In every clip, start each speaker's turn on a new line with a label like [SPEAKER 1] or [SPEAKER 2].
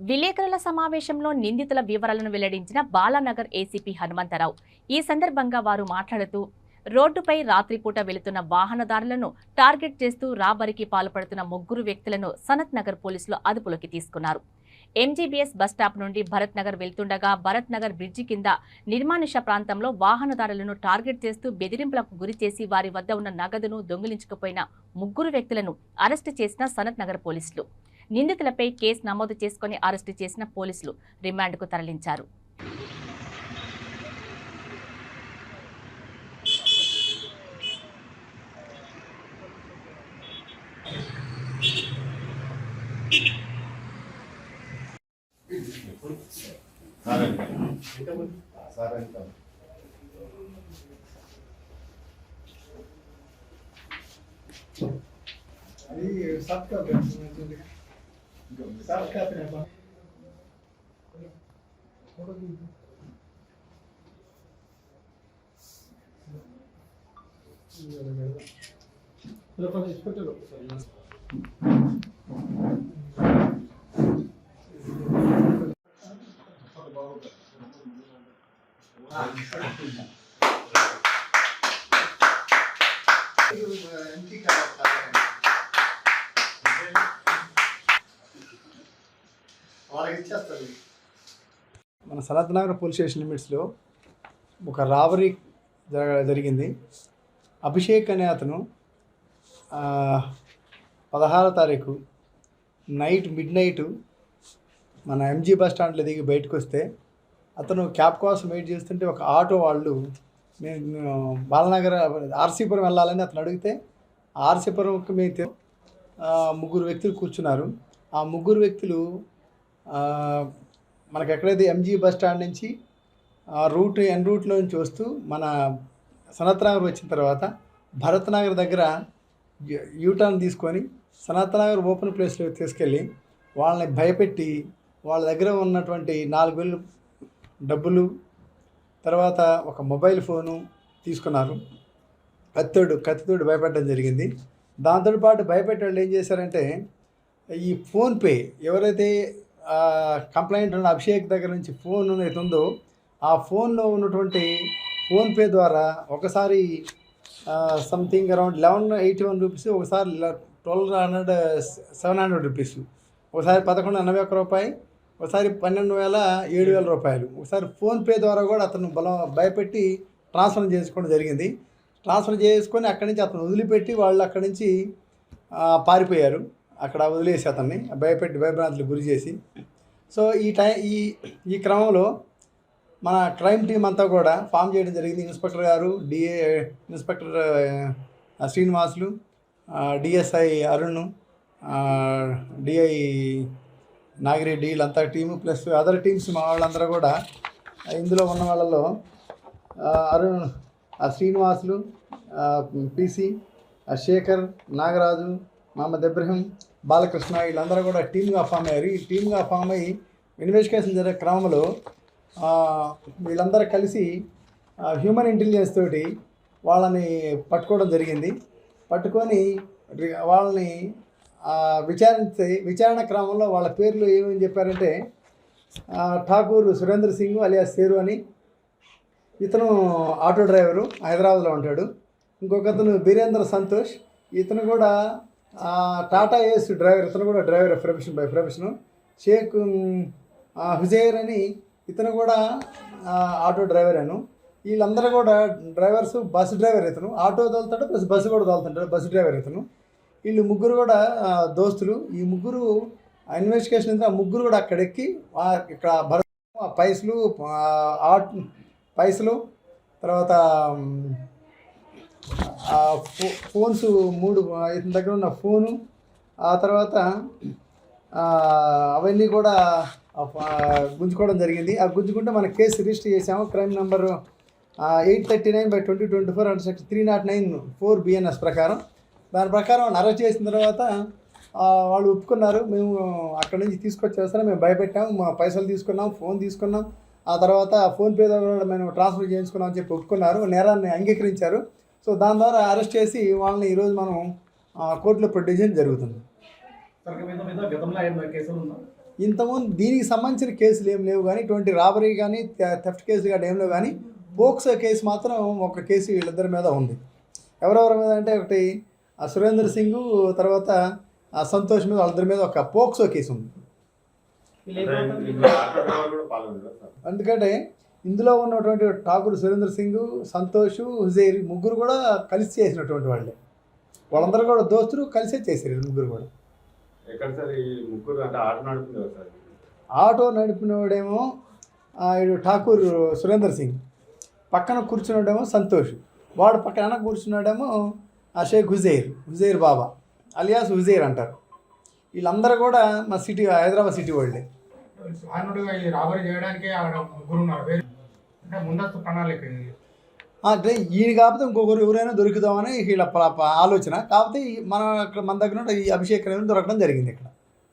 [SPEAKER 1] విలేకరుల సమావేశంలో నిందితుల వివరాలను వెల్లడించిన బాలానగర్ ఏసీపీ హనుమంతరావు. ఈ సందర్భంగా వారు మాట్లాడుతూ రోడ్డుపై రాత్రిపూట వెళుతున్న వాహనదారులను టార్గెట్ చేస్తూ రాబరికి పాల్పడుతున్న ముగ్గురు వ్యక్తులను సనత్ నగర్ పోలీసులు అదుపులోకి తీసుకున్నారు. ఎంజీబీఎస్ బస్ స్టాప్ నుండి భరత్ నగర్ వెళ్తుండగా భరత్ నగర్ బ్రిడ్జి కింద నిర్మానుష ప్రాంతంలో వాహనదారులను టార్గెట్ చేస్తూ బెదిరింపులకు గురిచేసి వారి వద్ద ఉన్న నగదును దొంగిలించుకుపోయిన ముగ్గురు వ్యక్తులను అరెస్టు చేసిన సనత్ నగర్ పోలీసులు. నిందితులపై కేసు నమోదు చేసుకుని అరెస్టు చేసిన పోలీసులు రిమాండ్కు తరలించారు.
[SPEAKER 2] అది సాఫ్ట్ కాపీ ఉంటుంది వాళ్ళకి ఇచ్చేస్తుంది మన సనత్ నగర్ పోలీస్ స్టేషన్ లిమిట్స్లో ఒక రాబరీ జరగ జరిగింది. అభిషేక్ అనే అతను పదహారో తారీఖు నైట్ మిడ్ నైట్ మన ఎంజీ బస్ స్టాండ్లో దిగి బయటకు వస్తే అతను క్యాబ్ కోసం వెయిట్ చేస్తుంటే ఒక ఆటో వాళ్ళు నేను బాలనగర్ ఆర్సీపురం వెళ్ళాలని అతను అడిగితే ఆర్సీపురంకి మేము ముగ్గురు వ్యక్తులు కూర్చున్నారు. ఆ ముగ్గురు వ్యక్తులు మనకు ఎక్కడైతే ఎంజీ బస్ స్టాండ్ నుంచి ఆ రూట్ ఎన్ రూట్లో నుంచి వస్తూ మన సనత్నగర్ వచ్చిన తర్వాత భరత్ నగర్ దగ్గర యూ- యూటర్న్ తీసుకొని సనత్నగర్ ఓపెన్ ప్లేస్లో తీసుకెళ్ళి వాళ్ళని భయపెట్టి వాళ్ళ దగ్గర ఉన్నటువంటి నాలుగు వేలు డబ్బులు తర్వాత ఒక మొబైల్ ఫోను తీసుకున్నారు. కత్తితోడు కత్తితోడు భయపెట్టడం జరిగింది. దాంతో పాటు భయపెట్టే వాళ్ళు ఏం చేశారంటే ఈ ఫోన్పే ఎవరైతే కంప్లైంట్ ఉన్న అభిషేక్ దగ్గర నుంచి ఫోన్ అయితే ఉందో ఆ ఫోన్లో ఉన్నటువంటి ఫోన్పే ద్వారా ఒకసారి something around eleven eighty one rupees ఒకసారి twelve hundred seven hundred rupees ఒకసారి పదకొండు ఎనభై ఒక్క రూపాయి ఒకసారి పన్నెండు వేల ఏడు వేల రూపాయలు. ఒకసారి ఫోన్పే ద్వారా కూడా అతను బలం భయపెట్టి ట్రాన్స్ఫర్ చేసుకోవడం జరిగింది. ట్రాన్స్ఫర్ చేసుకొని అక్కడి నుంచి అతను వదిలిపెట్టి వాళ్ళు అక్కడి నుంచి పారిపోయారు. అక్కడ వదిలేసి అతన్ని భయపెట్టి భయభ్రాంతులు గురి చేసి. సో ఈ టైం ఈ ఈ క్రమంలో మన క్రైమ్ టీం అంతా కూడా ఫామ్ చేయడం జరిగింది. ఇన్స్పెక్టర్ గారు DA inspector Srinivasulu DSI Arun DI Nagireddy వీళ్ళంతా టీము ప్లస్ అదర్ టీమ్స్ మా వాళ్ళందరూ కూడా ఇందులో ఉన్న వాళ్ళలో అరుణ్ ఆ శ్రీనివాసులు పిసి శేఖర్ నాగరాజు మహమ్మద్ ఇబ్రహీం బాలకృష్ణ వీళ్ళందరూ కూడా టీమ్గా ఫామ్ అయ్యారు. ఈ టీమ్గా ఫామ్ అయ్యి ఇన్వెస్టిగేషన్ జరిగే క్రమంలో వీళ్ళందరూ కలిసి హ్యూమన్ ఇంటెలిజెన్స్ తోటి వాళ్ళని పట్టుకోవడం జరిగింది. పట్టుకొని వాళ్ళని ఆ, విచారించి విచారణ క్రమంలో వాళ్ళ పేర్లు ఏమని చెప్పారంటే ఠాకూర్ సురేంద్ర సింగ్ అలియాస్ సేరు అని ఇతను ఆటో డ్రైవరు హైదరాబాద్లో ఉంటాడు. ఇంకొక అతను బీరేంద్ర సంతోష్ ఇతను కూడా టాటా ఏస్ డ్రైవర్ ఇతను కూడా driver profession by profession. Sheikh Huzair అని ఇతను కూడా ఆటో డ్రైవర్ అను. వీళ్ళందరూ కూడా డ్రైవర్స్ బస్సు డ్రైవర్ ఇతను. ఆటో తోలుతాడు ప్లస్ బస్సు కూడా తోలుతుంటాడు బస్సు డ్రైవర్ ఇతను. వీళ్ళు ముగ్గురు కూడా దోస్తులు. ఈ ముగ్గురు ఇన్వెస్టిగేషన్ అయితే ఆ ముగ్గురు కూడా అక్కడ ఎక్కి ఇక్కడ భరత్ ఆ పైసలు ఆ, ఆట్ పైసలు తర్వాత ఫోన్స్ మూడు ఇతని దగ్గర ఉన్న ఫోను ఆ తర్వాత అవన్నీ కూడా గుంజుకోవడం జరిగింది. ఆ గుంజుకుంటే మన కేసు రిజిస్టర్ చేసాము crime number eight thirty nine by twenty twenty four and section three not nine four BNS ప్రకారం. దాని ప్రకారం అరెస్ట్ చేసిన తర్వాత వాళ్ళు ఒప్పుకున్నారు. మేము అక్కడి నుంచి తీసుకొచ్చేస్తారా మేము భయపెట్టాము. మా పైసలు తీసుకున్నాం ఫోన్ తీసుకున్నాం. ఆ తర్వాత ఫోన్పే ద్వారా మేము ట్రాన్స్ఫర్ చేయించుకున్నాం అని చెప్పి ఒప్పుకున్నారు. నేరాన్ని అంగీకరించారు. సో దాని ద్వారా అరెస్ట్ చేసి వాళ్ళని ఈరోజు మనం కోర్టులో ప్రొడ్యూస్ చేయడం జరుగుతుంది
[SPEAKER 3] తనకి మీద మీద గతంలో ఏమైనా కేసులు ఉన్నా
[SPEAKER 2] ఇంతకుముందు దీనికి సంబంధించిన కేసులు ఏం లేవు కానీ ఇటువంటి రాబరీ కానీ థెఫ్ట్ కేసులు కానీ ఏం లేవు కానీ పోక్సో కేసు మాత్రం ఒక కేసు వీళ్ళిద్దరి మీద ఉంది. ఎవరెవరి మీద అంటే ఒకటి ఆ సురేందర్ సింగ్ తర్వాత ఆ సంతోష్ మీద వాళ్ళిద్దరి మీద ఒక పోక్సో కేసు ఉంది. ఎందుకంటే ఇందులో ఉన్నటువంటి ఠాకూర్ సురేంద్ర సింగ్ సంతోష్ హుజైర్ ముగ్గురు కూడా కలిసి చేసినటువంటి వాళ్ళే. వాళ్ళందరూ కూడా దోస్తులు కలిసే చేశారు ఈ ముగ్గురు కూడా.
[SPEAKER 3] ఎక్కడ సార్ ఈ ముగ్గురు అంటే ఆట కదా సార్?
[SPEAKER 2] ఆటో నడిపినవాడేమో ఠాకూర్ సురేందర్ సింగ్ పక్కన కూర్చున్నాడేమో సంతోష్ వాడు పక్కన వెనక కూర్చున్నాడేమో షేక్ హుజైర్ హుజైర్ బాబా అలియాస్ హుజైర్ అంటారు. వీళ్ళందరూ కూడా మా సిటీ హైదరాబాద్ సిటీ వాళ్ళే.
[SPEAKER 4] రాబరీ చేయడానికి ముగ్గురు ఉన్నారు. అంటే ముందస్తు ప్రణాళిక
[SPEAKER 2] అంటే ఈయన కాకపోతే ఇంకొకరు ఎవరైనా దొరుకుదామని వీళ్ళ ఆలోచన. కాకపోతే మన ఇక్కడ మన దగ్గర ఈ అభిషేక్ అనేది దొరకడం జరిగింది ఇక్కడ.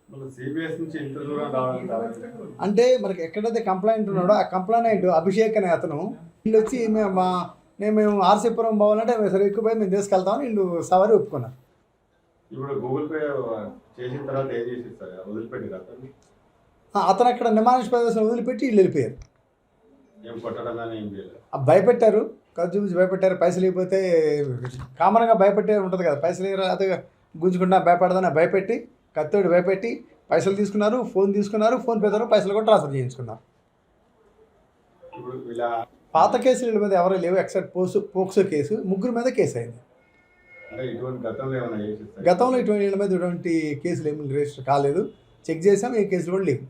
[SPEAKER 3] మళ్ళీ సిబిఎస్ నుంచి ఇంత దూరం రావడానికి కారణం?
[SPEAKER 2] అంటే మనకి ఎక్కడైతే కంప్లైంట్ ఉన్నాడో ఆ కంప్లైంట్ అభిషేక్ అనే అతను వీళ్ళు వచ్చి మేము నేను మేము ఆర్సీపురం పోవాలంటే మేము సరే ఎక్కువ పోయి మేము తీసుకెళ్తామని వీళ్ళు సవారి ఒప్పుకున్నారు.
[SPEAKER 3] ఇప్పుడు గూగుల్ పే చేసిన తర్వాత ఏం చేసి
[SPEAKER 2] అతను అక్కడ నిమానిష్ ప్రదేశం వదిలిపెట్టి వీళ్ళు వెళ్ళిపోయారు. భయపెట్టారు. కథ చూపించి భయపెట్టారు. పైసలు ఇవ్వకపోతే కామన్గా భయపెట్టే ఉంటుంది కదా. పైసలు అయితే గుంజుకుంటా భయపడదని భయపెట్టి కత్తోడి భయపెట్టి పైసలు తీసుకున్నారు ఫోన్ తీసుకున్నారు ఫోన్ పే ద్వారా పైసలు కూడా ట్రాన్స్ఫర్ చేయించుకున్నారు. పాత కేసుల మీద ఎవరో లేవు ఎక్సెప్ట్ పోసు పోక్సో కేసు ముగ్గురు మీద కేసు అయింది.
[SPEAKER 3] గతంలో
[SPEAKER 2] ఇటువంటి మీద ఇటువంటి కేసులు ఏమి రిజిస్టర్ కాలేదు. చెక్ చేసాం ఏ కేసులు కూడా లేవు.